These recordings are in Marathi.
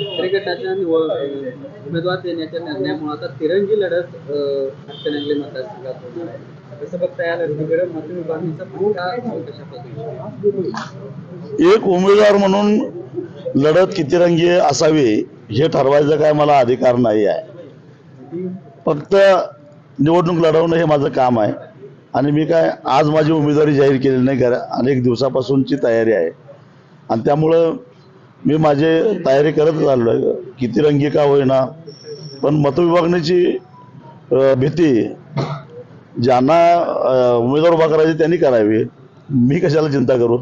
शेतकरी निवड उमेदवार देण्याच्या निर्णयामुळे आता तिरंगी लढत अं, मतदारसंघात होणार आहे कसं बघता या लढतीकडे मतविभागणीचा फटका कशा पद्धतीने एक उमेदवार म्हणून लढत किती रंगी असावी हे ठरवायचं काय मला अधिकार नाही आहे. फक्त निवडणूक लढवणं हे माझं काम आहे. आणि मी काय आज माझी उमेदवारी जाहीर केलेली नाही कारण अनेक दिवसापासूनची तयारी आहे. आणि त्यामुळं मी माझे तयारी करत चाललो आहे किती रंगी का होईना. पण मतविभागणीची अं, भीती ज्यांना उमेदवार उभा करायचे त्यांनी करावी. मी कशाला चिंता करू?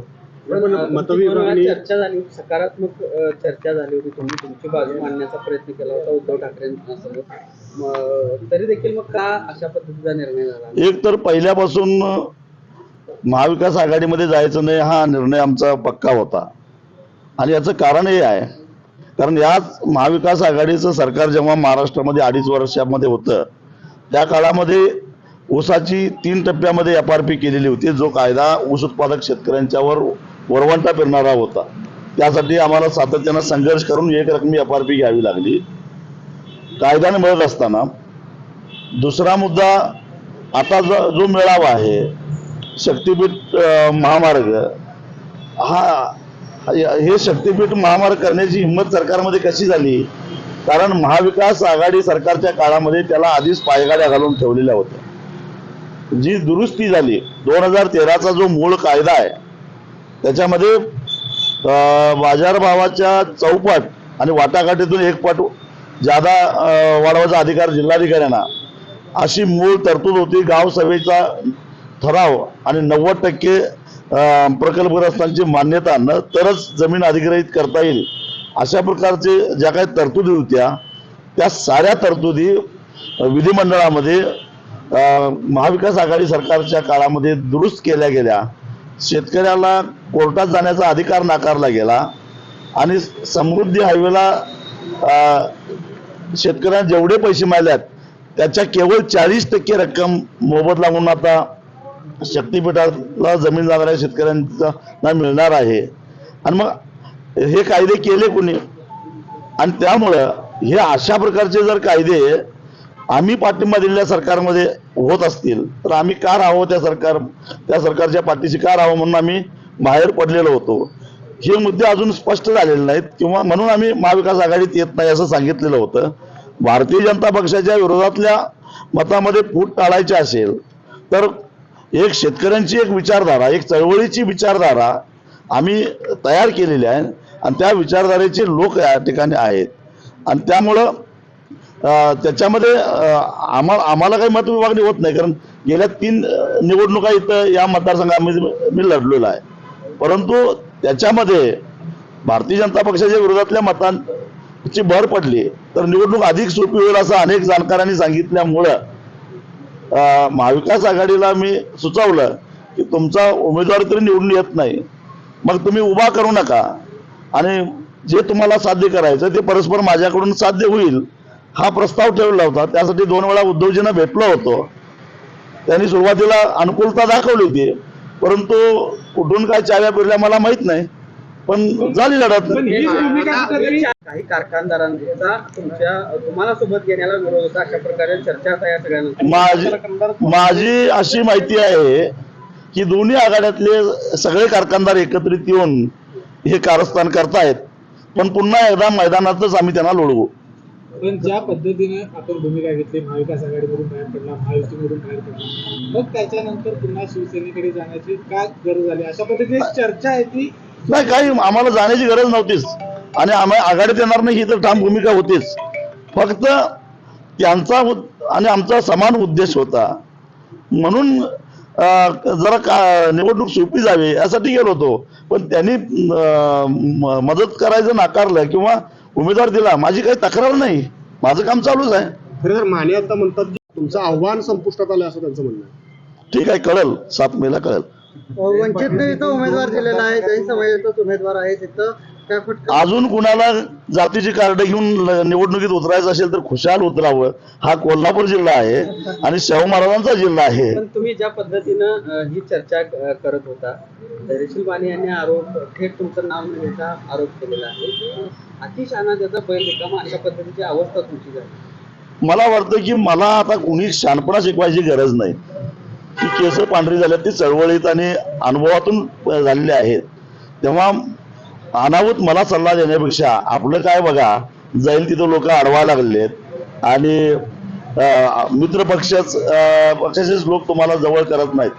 मतविभागणी चर्चा झाली? होती सकारात्मक चर्चा झाली होती. तुम्ही तुमची बाजू मांडण्याचा प्रयत्न केला होता उद्धव तरी देखील मग का अशा पद्धतीचा निर्णय झाला? एक तर पहिल्यापासून महाविकास आघाडीमध्ये जायचं नाही हा निर्णय आमचा पक्का होता. आणि याचं कारण हे आहे. कारण याच महाविकास आघाडीचं सरकार जेव्हा महाराष्ट्रामध्ये अडीच वर्षामध्ये होतं त्या काळामध्ये ऊसाची तीन टप्प्यामध्ये एफ आर पी केलेली होती. जो कायदा ऊस उत्पादक शेतकऱ्यांच्यावर वरवंटा फिरणारा होता. त्यासाठी आम्हाला सातत्यानं संघर्ष करून एक रकमी एफ आर पी घ्यावी लागली. कायद्याने मिळत असताना दुसरा मुद्दा आता जो जो मेळावा आहे शक्तीपीठ महामार्ग हा हे शक्तीपीठ महामार्ग करण्याची हिंमत सरकारमध्ये कशी झाली? कारण महाविकास आघाडी सरकारच्या काळामध्ये त्याला आधीच पायगाड्या घालून ठेवलेल्या होत्या. जी दुरुस्ती झाली दोन हजार तेराचा जो मूळ कायदा आहे त्याच्यामध्ये बाजारभावाच्या चौपट आणि वाटाघाटीतून एक पट जादा वाढवायचा अधिकार जिल्हाधिकाऱ्यांना अशी मूळ तरतूद होती. गावसभेचा ठराव आणि नव्वद टक्के प्रकल्पग्रस्तांची मान्यता न तरच जमीन अधिग्रहित करता येईल. अशा प्रकारचे ज्या काही तरतुदी होत्या त्या साऱ्या तरतुदी विधिमंडळामध्ये महाविकास आघाडी सरकारच्या काळामध्ये दुरुस्त केल्या गेल्या. शेतकऱ्याला कोर्टात जाण्याचा अधिकार नाकारला गेला आणि समृद्धी हायवेला शेतकऱ्यांना जेवढे पैसे मिळाल्यात त्याच्या केवळ चाळीस टक्के रक्कम मोबदला म्हणून आता शक्तीपीठाला जमीन जाणाऱ्या शेतकऱ्यांना मिळणार आहे. आणि मग हे कायदे केले कोणी? आणि त्यामुळं हे अशा प्रकारचे जर कायदे आम्ही पाठिंबा दिलेल्या सरकारमध्ये होत असतील तर आम्ही का राहावं त्या सरकार त्या सरकारच्या पाठीशी का राहावं म्हणून आम्ही बाहेर पडलेलो होतो. हे मुद्दे अजून स्पष्ट झालेले नाहीत किंवा म्हणून आम्ही महाविकास आघाडीत येत नाही असं सांगितलेलं होतं. भारतीय जनता पक्षाच्या विरोधातल्या मतामध्ये फूट टाळायची असेल तर एक शेतकऱ्यांची एक विचारधारा एक चळवळीची विचारधारा आम्ही तयार केलेली आहे आणि त्या विचारधारेचे लोक या ठिकाणी आहेत. आणि त्यामुळं त्याच्यामध्ये आम्हा आम्हाला काही मत विभागणी होत नाही कारण गेल्या तीन निवडणुका इथं या मतदारसंघामध्ये मी लढलेलो आहे. परंतु त्याच्यामध्ये भारतीय जनता पक्षाच्या विरोधातल्या मतांची भर पडली तर निवडणूक अधिक सोपी होईल असं अनेक जाणकारांनी सांगितल्यामुळं महाविकास आघाडीला मी सुचवलं की तुमचा उमेदवार तरी निवडून येत नाही. मग तुम्ही उभा करू नका. आणि जे तुम्हाला साध्य करायचं ते परस्पर माझ्याकडून साध्य होईल हा प्रस्ताव ठेवला होता. त्यासाठी दोन वेळा उद्धवजींना भेटलो होतो. त्यांनी सुरुवातीला अनुकूलता दाखवली होती. परंतु कुठून काय चाव्या पिरल्या मला माहीत नाही. पण झाली लढत. काही कारखानदारांचा तुमच्या तुम्हाला सोबत घेण्याला विरोध होता अशा प्रकारे चर्चा आता या सगळ्यांना माझी माझी अशी माहिती आहे की दोन्ही आघाड्यातले सगळे कारखानदार एकत्रित येऊन हे कारस्थान करतायत. पण पुन्हा एकदा मैदानातच आम्ही त्यांना लोळवू पण ज्या पद्धतीने आपण भूमिका घेतली महाविकास आघाडीमधून बाहेर पडला महायुतीमधून बाहेर पडला मग त्याच्यानंतर पुन्हा शिवसेनेकडे जाण्याची काय गरज आली? अशा पद्धतीने चर्चा आहे ती नाही काही आम्हाला जाण्याची गरज नव्हतीच. आणि आम्ही आघाडीत येणार नाही ही तर ठाम भूमिका होतीच. फक्त त्यांचा आणि आमचा समान उद्देश होता. म्हणून जरा का निवडणूक सोपी जावी यासाठी गेलो होतो. पण त्यांनी मदत करायचं नाकारलं किंवा उमेदवार दिला माझी काही तक्रार नाही. माझं काम चालूच आहे. खरं तर माने आता म्हणतात तुमचं आव्हान संपुष्टात आलं असं त्यांचं म्हणणं ठीक आहे कळेल. सात मेला कळेल. वंचितने इथं उमेदवार दिलेला आहे जैन समाजाचाच उमेदवार आहे तिथं. फटका अजून कुणाला जातीची कार्ड घेऊन ल- निवडणुकीत उतरायचं असेल तर खुशाल उतरावं. हा कोल्हापूर जिल्हा आहे आणि शाहू महाराजांचा जिल्हा आहे. पण तुम्ही ज्या पद्धतीनं अ, ही चर्चा अ, करत होता रेशील बाणी यांनी आरोप थेट तुमचं नाव न घेता आरोप केलेला आहे. की अतिशहाणा ज्याचा बैल रिकामा अशा पद्धतीची अवस्था तुमची झाली. मला वाटतं की मला आता कुणी शहाणपणा शिकवायची गरज नाही. ती केस पांढरी झाल्या ती चळवळीत आणि अनुभवातून झालेले आहेत. तेव्हा अनावत मला सल्ला देण्यापेक्षा आपलं काय बघा जाईल तिथं लोक अडवायला लागलेत. आणि मित्र पक्षच पक्षाचेच लोक तुम्हाला जवळ करत नाहीत.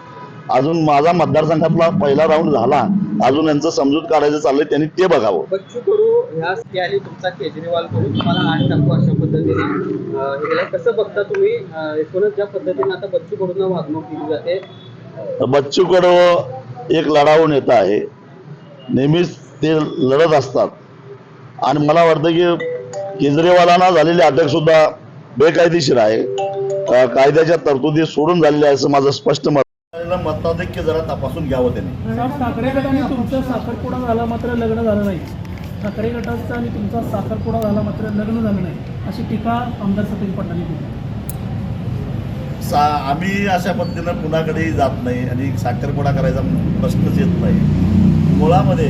अजून माझा मतदारसंघातला पहिला राऊंड झाला. अजून यांचं समजूत काढायचं चाललंय त्यांनी ते बघावं. बच्चू कडू ह्या आणि तुमचा केजरीवाल कडून. तुम्हाला आठ टाकू अशा पद्धतीने कसं बघता तुम्ही? एकूणच ज्या पद्धतीने आता बच्चू कडून वागणूक दिली जाते बच्चू कडू एक लढाऊ नेता आहे. नेहमीच ते लढत असतात. आणि मला वाटतं की केजरीवालांना झालेली अटक सुद्धा बेकायदेशीर आहे. कायद्याच्या तरतुदी सोडून झालेल्या असं माझं स्पष्ट मत मताधिक्य जरा तपासून घ्यावं त्यांनी. ठाकरे गटाने तुमचा साखरपुडा झाला मात्र लग्न झालं नाही. ठाकरे गटाचा आणि तुमचा साखरपुडा झाला मात्र लग्न झालं नाही अशी टीका आमदार सतीश पाटलांनी केली. सा आम्ही अशा पद्धतीनं कुणाकडेही जात नाही आणि साखरपुडा करायचा प्रश्नच येत नाही. मुळामध्ये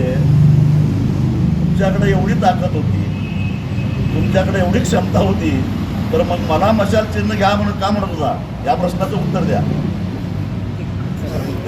तुमच्याकडे एवढी ताकद होती तुमच्याकडे एवढी क्षमता होती तर मग मला मशाल चिन्ह घ्या म्हणून का म्हणत होता? या प्रश्नाचं उत्तर द्या. Thank you.